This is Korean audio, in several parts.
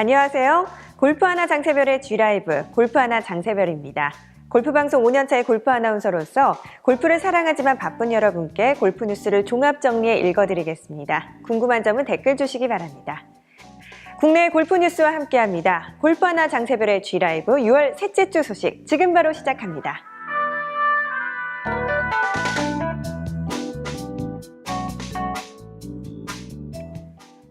안녕하세요. 골프 하나 장세별의 G라이브 골프 하나 장세별입니다. 골프 방송 5년차의 골프 아나운서로서 골프를 사랑하지만 바쁜 여러분께 골프 뉴스를 종합 정리해 읽어드리겠습니다. 궁금한 점은 댓글 주시기 바랍니다. 국내 골프 뉴스와 함께합니다. 골프 하나 장세별의 G라이브 6월 셋째 주 소식 지금 바로 시작합니다.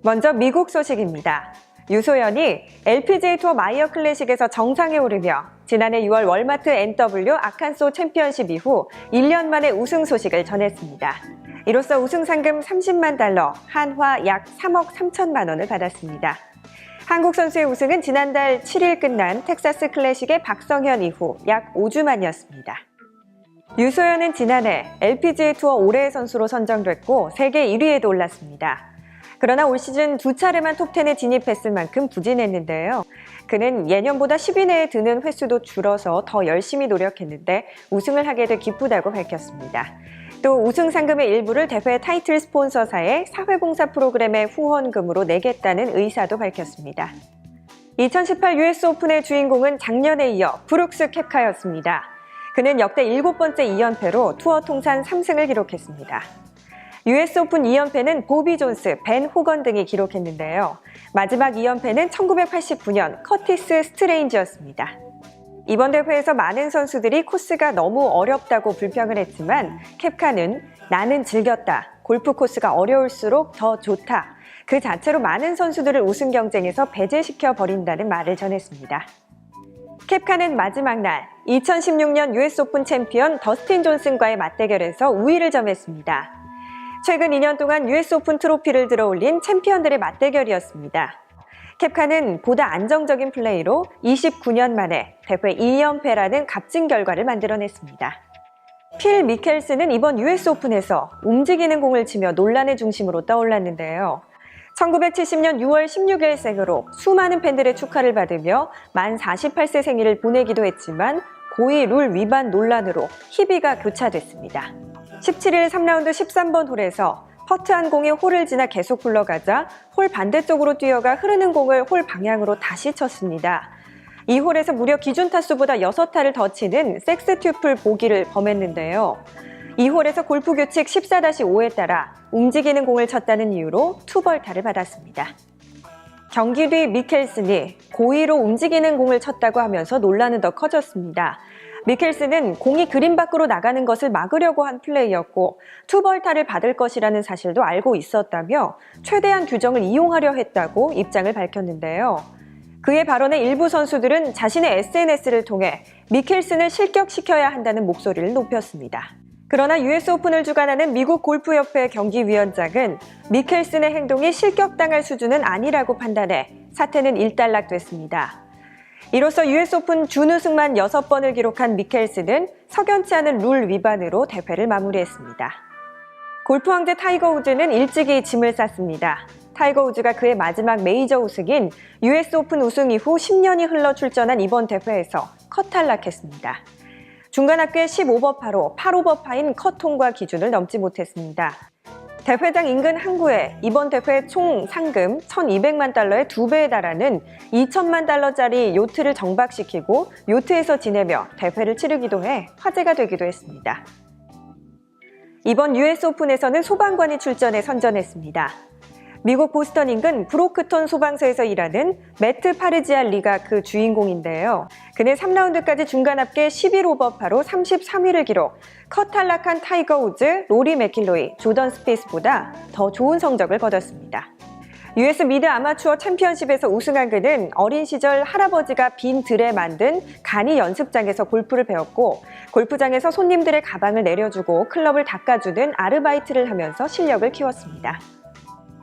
먼저 미국 소식입니다. 유소연이 LPGA 투어 마이어 클래식에서 정상에 오르며 지난해 6월 월마트 NW 아칸소 챔피언십 이후 1년 만에 우승 소식을 전했습니다. 이로써 우승 상금 30만 달러, 한화 약 3억 3천만 원을 받았습니다. 한국 선수의 우승은 지난달 7일 끝난 텍사스 클래식의 박성현 이후 약 5주 만이었습니다. 유소연은 지난해 LPGA 투어 올해의 선수로 선정됐고 세계 1위에도 올랐습니다. 그러나 올 시즌 두 차례만 톱10에 진입했을 만큼 부진했는데요. 그는 예년보다 10위 내에 드는 횟수도 줄어서 더 열심히 노력했는데 우승을 하게 돼 기쁘다고 밝혔습니다. 또 우승 상금의 일부를 대회 타이틀 스폰서사의 사회봉사 프로그램의 후원금으로 내겠다는 의사도 밝혔습니다. 2018 US 오픈의 주인공은 작년에 이어 브룩스 캡카였습니다. 그는 역대 일곱 번째 2연패로 투어 통산 3승을 기록했습니다. US 오픈 2연패는 보비 존스, 벤 호건 등이 기록했는데요. 마지막 2연패는 1989년 커티스 스트레인지였습니다. 이번 대회에서 많은 선수들이 코스가 너무 어렵다고 불평을 했지만 캡카는 나는 즐겼다. 골프 코스가 어려울수록 더 좋다. 그 자체로 많은 선수들을 우승 경쟁에서 배제시켜 버린다는 말을 전했습니다. 캡카는 마지막 날 2016년 US 오픈 챔피언 더스틴 존슨과의 맞대결에서 우위를 점했습니다. 최근 2년 동안 US 오픈 트로피를 들어올린 챔피언들의 맞대결이었습니다. 캡카는 보다 안정적인 플레이로 29년 만에 대회 2연패라는 값진 결과를 만들어냈습니다. 필 미켈스는 이번 US 오픈에서 움직이는 공을 치며 논란의 중심으로 떠올랐는데요. 1970년 6월 16일 생으로 수많은 팬들의 축하를 받으며 만 48세 생일을 보내기도 했지만 고의 룰 위반 논란으로 희비가 교차됐습니다. 17일 3라운드 13번 홀에서 퍼트 한 공이 홀을 지나 계속 굴러가자 홀 반대쪽으로 뛰어가 흐르는 공을 홀 방향으로 다시 쳤습니다. 이 홀에서 무려 기준 타수보다 6타를 더 치는 섹스 튜플 보기를 범했는데요. 이 홀에서 골프 규칙 14-5에 따라 움직이는 공을 쳤다는 이유로 투벌타를 받았습니다. 경기 뒤 미켈슨이 고의로 움직이는 공을 쳤다고 하면서 논란은 더 커졌습니다. 미켈스는 공이 그림 밖으로 나가는 것을 막으려고 한 플레이였고 투벌타를 받을 것이라는 사실도 알고 있었다며 최대한 규정을 이용하려 했다고 입장을 밝혔는데요. 그의 발언에 일부 선수들은 자신의 SNS를 통해 미켈슨을 실격시켜야 한다는 목소리를 높였습니다. 그러나 US 오픈을 주관하는 미국 골프협회 경기위원장은 미켈슨의 행동이 실격당할 수준은 아니라고 판단해 사태는 일단락됐습니다. 이로써 US 오픈 준우승만 6번을 기록한 미켈스는 석연치 않은 룰 위반으로 대회를 마무리했습니다. 골프 황제 타이거 우즈는 일찍이 짐을 쌌습니다. 타이거 우즈가 그의 마지막 메이저 우승인 US 오픈 우승 이후 10년이 흘러 출전한 이번 대회에서 컷 탈락했습니다. 중간 합계 15버파로 8오버파인 컷 통과 기준을 넘지 못했습니다. 대회장 인근 항구에 이번 대회 총 상금 1,200만 달러의 두 배에 달하는 2천만 달러짜리 요트를 정박시키고 요트에서 지내며 대회를 치르기도 해 화제가 되기도 했습니다. 이번 US 오픈에서는 소방관이 출전해 선전했습니다. 미국 보스턴 인근 브로크톤 소방서에서 일하는 매트 파르지알 리가 그 주인공인데요. 그는 3라운드까지 중간 합계 11오버 파로 33위를 기록. 컷 탈락한 타이거 우즈, 로리 맥킬로이, 조던 스페이스보다 더 좋은 성적을 거뒀습니다. US 미드 아마추어 챔피언십에서 우승한 그는 어린 시절 할아버지가 빈 들에 만든 간이 연습장에서 골프를 배웠고 골프장에서 손님들의 가방을 내려주고 클럽을 닦아주는 아르바이트를 하면서 실력을 키웠습니다.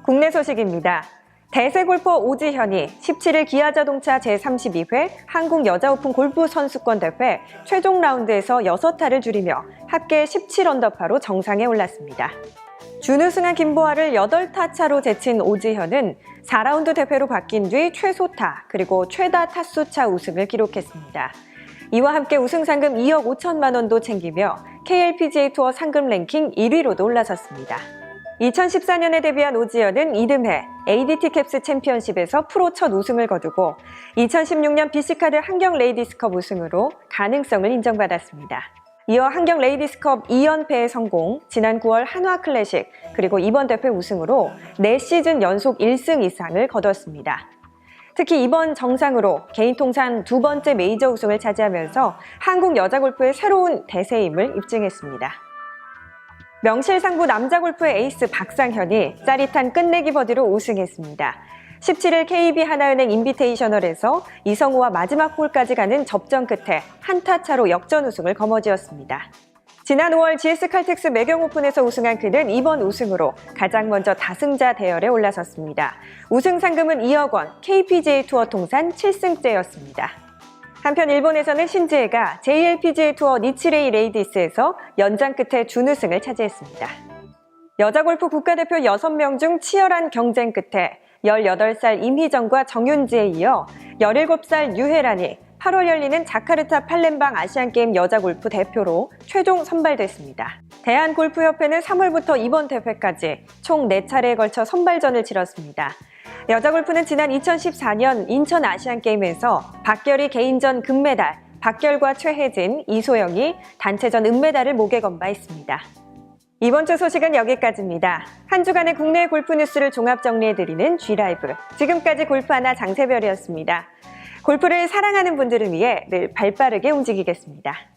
국내 소식입니다. 대세 골퍼 오지현이 17일 기아자동차 제32회 한국 여자오픈 골프 선수권 대회 최종 라운드에서 6타를 줄이며 합계 17언더파로 정상에 올랐습니다. 준우승한 김보아를 8타 차로 제친 오지현은 4라운드 대회로 바뀐 뒤 최소타 그리고 최다 타수차 우승을 기록했습니다. 이와 함께 우승 상금 2억 5천만 원도 챙기며 KLPGA 투어 상금 랭킹 1위로도 올라섰습니다. 2014년에 데뷔한 오지연은 이듬해 ADT 캡스 챔피언십에서 프로 첫 우승을 거두고 2016년 BC카드 한경 레이디스컵 우승으로 가능성을 인정받았습니다. 이어 한경 레이디스컵 2연패의 성공, 지난 9월 한화 클래식, 그리고 이번 대회 우승으로 4시즌 연속 1승 이상을 거뒀습니다. 특히 이번 정상으로 개인 통산 두 번째 메이저 우승을 차지하면서 한국 여자 골프의 새로운 대세임을 입증했습니다. 명실상부 남자 골프의 에이스 박상현이 짜릿한 끝내기 버디로 우승했습니다. 17일 KB 하나은행 인비테이셔널에서 이성우와 마지막 홀까지 가는 접전 끝에 한타 차로 역전 우승을 거머쥐었습니다. 지난 5월 GS 칼텍스 매경 오픈에서 우승한 그는 이번 우승으로 가장 먼저 다승자 대열에 올라섰습니다. 우승 상금은 2억 원, KPGA 투어 통산 7승째였습니다. 한편 일본에서는 신지혜가 JLPGA 투어 니치레이 레이디스에서 연장 끝에 준우승을 차지했습니다. 여자 골프 국가대표 6명 중 치열한 경쟁 끝에 18살 임희정과 정윤지에 이어 17살 유혜란이 8월 열리는 자카르타 팔렘방 아시안게임 여자 골프 대표로 최종 선발됐습니다. 대한골프협회는 3월부터 이번 대회까지 총 4차례에 걸쳐 선발전을 치렀습니다. 여자 골프는 지난 2014년 인천 아시안게임에서 박결이 개인전 금메달, 박결과 최혜진, 이소영이 단체전 은메달을 목에 건 바 있습니다. 이번 주 소식은 여기까지입니다. 한 주간의 국내 골프 뉴스를 종합 정리해드리는 G라이브. 지금까지 골프 하나 장세별이었습니다. 골프를 사랑하는 분들을 위해 늘 발빠르게 움직이겠습니다.